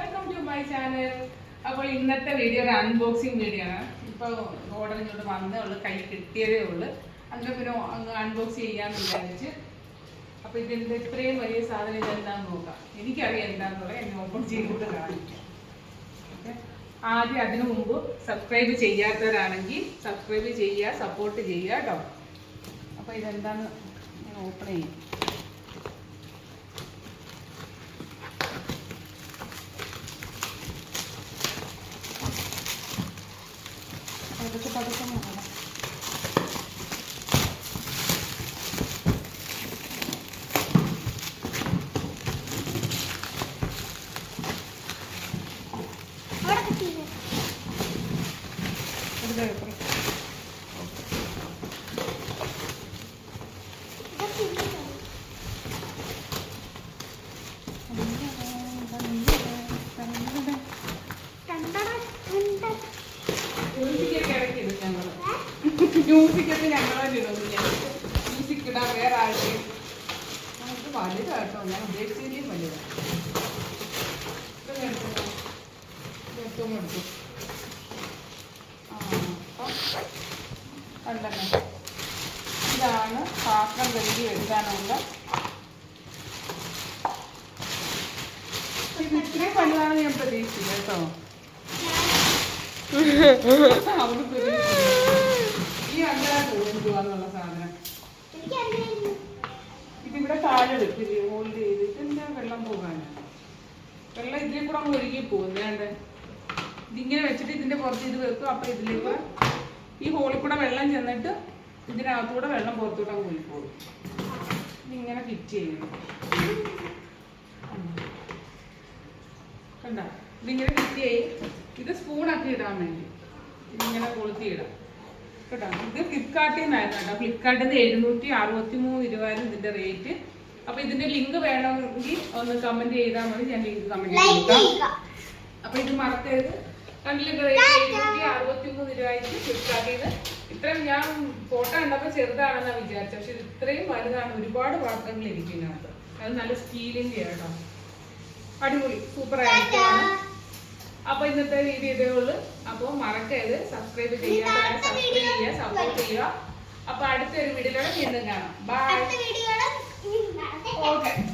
Welcome to my channel അപ്പോൾ ഇന്നത്തെ video ഒരു അൺബോക്സിങ് വീഡിയോ ആണ്. ഇപ്പോൾ ഓർഡർ ഇങ്ങോട്ട് വന്നേ ഉള്ളൂ. കൈ കിട്ടിയതേ ഉള്ളൂ. അങ്ങനെ പിന്നെ അൺബോക്സ് ചെയ്യാന്ന് വിചാരിച്ച്. അപ്പോൾ ഇതിന്റെ ഇത്രയും വലിയ സാധനം ഇതെന്താന്ന് നോക്കാം. എനിക്കറിയാം എന്താണെന്നുള്ളത് എന്നെ ഓപ്പൺ ചെയ്തിട്ട് കാണിക്കാം? ആദ്യം അതിനു മുമ്പ് സബ്സ്ക്രൈബ് ചെയ്യാത്തവരാണെങ്കിൽ സബ്സ്ക്രൈബ് ചെയ്യുക സപ്പോർട്ട് ചെയ്യുക കേട്ടോ. അപ്പോൾ ഇതെന്താന്ന് ഞാൻ ഓപ്പൺ ചെയ്യും. പതുക്കെ പതുക്കെ നോക്കണം അവിടെ മ്യൂസിക്കൊക്കെ ഞങ്ങളെ ഇടുന്നു മ്യൂസിക് ഇടാൻ വേറെ ആൾക്ക് നമുക്ക് വലുതാട്ടോ ഞാൻ ഉദ്ദേശിച്ചതിലും വലുതാണ് എടുത്തോ. കണ്ടല്ലോ. ഇതാണ് പാത്രം കഴുകി എടുക്കാനുള്ള ഇത് ഇത്രയും വലുതാണ് ഞാൻ പ്രതീക്ഷിച്ചില്ല കേട്ടോ. അവിടെ പ്രതീക്ഷിച്ചില്ല. താഴെ വെക്കില്ലേ ഹോൾഡ് ചെയ്തിട്ട് എന്താ വെള്ളം പോകാൻ വെള്ളം ഇതിൽ കൂടെ അങ്ങ് ഒഴുകി പോകും. വേണ്ട ഇതിങ്ങനെ വെച്ചിട്ട് ഇതിന്റെ പുറത്ത് ഇത് വെക്കും. അപ്പൊ ഇതിലേക്ക് ഈ ഹോളിൽ കൂടെ വെള്ളം ചെന്നിട്ട് ഇതിനകത്തൂടെ വെള്ളം പുറത്തൂടെ അങ്ങ് ഒഴുകി പോകും. ഇതിങ്ങനെ ഫിറ്റ് ചെയ്യണം കണ്ട? ഇതിങ്ങനെ ഫിറ്റ് ചെയ്യും. ഇത് സ്പൂണാക്കി ഇടാൻ വേണ്ടി. ഇതിങ്ങനെ കൊളുത്തി ഇടാം. കേട്ടോ? ഇത് ഫ്ലിപ്കാർട്ടിൽ നിന്നായിരുന്നു കേട്ടോ. ഫ്ലിപ്കാർട്ടിൽ നിന്ന് എഴുന്നൂറ്റി അറുപത്തി മൂന്ന് ഇതിന്റെ റേറ്റ് അപ്പൊ ഇതിന്റെ ലിങ്ക് വേണമെങ്കിൽ ഒന്ന് കമന്റ് ചെയ്താൽ മതി. ഞാൻ ലിങ്ക് കമന്റ് ചെയ്യുക. അപ്പൊ ഇത് മറക്കരുത്. കണ്ടില്ലേ റേറ്റ് എഴുന്നൂറ്റി അറുപത്തി മൂന്ന് രൂപയ്ക്ക് ഫ്ലിപ്കാർട്ടിൽ നിന്ന് ഇത്രയും ഞാൻ ഫോട്ടോ കണ്ടപ്പോൾ ചെറുതാണെന്നാ വിചാരിച്ചത് പക്ഷെ ഇത് ഇത്രയും വലുതാണ്. ഒരുപാട് പാത്രങ്ങൾ ഇരിക്കുന്നതിനകത്ത് അത് നല്ല സ്റ്റീലിന്റെ കേട്ടോ അടിപൊളി. സൂപ്പർ ആയിട്ടാണ് അപ്പൊ ഇന്നത്തെ വീഡിയോ ഇതേ ഉള്ളു. അപ്പൊ മറക്കരുത്. സബ്സ്ക്രൈബ് ചെയ്യുക സബ്സ്ക്രൈബ് ചെയ്യുക സപ്പോർട്ട് ചെയ്യുക. അപ്പൊ അടുത്തൊരു വീഡിയോയിലൂടെ വീണ്ടും കാണാം. Bye Oh, okay.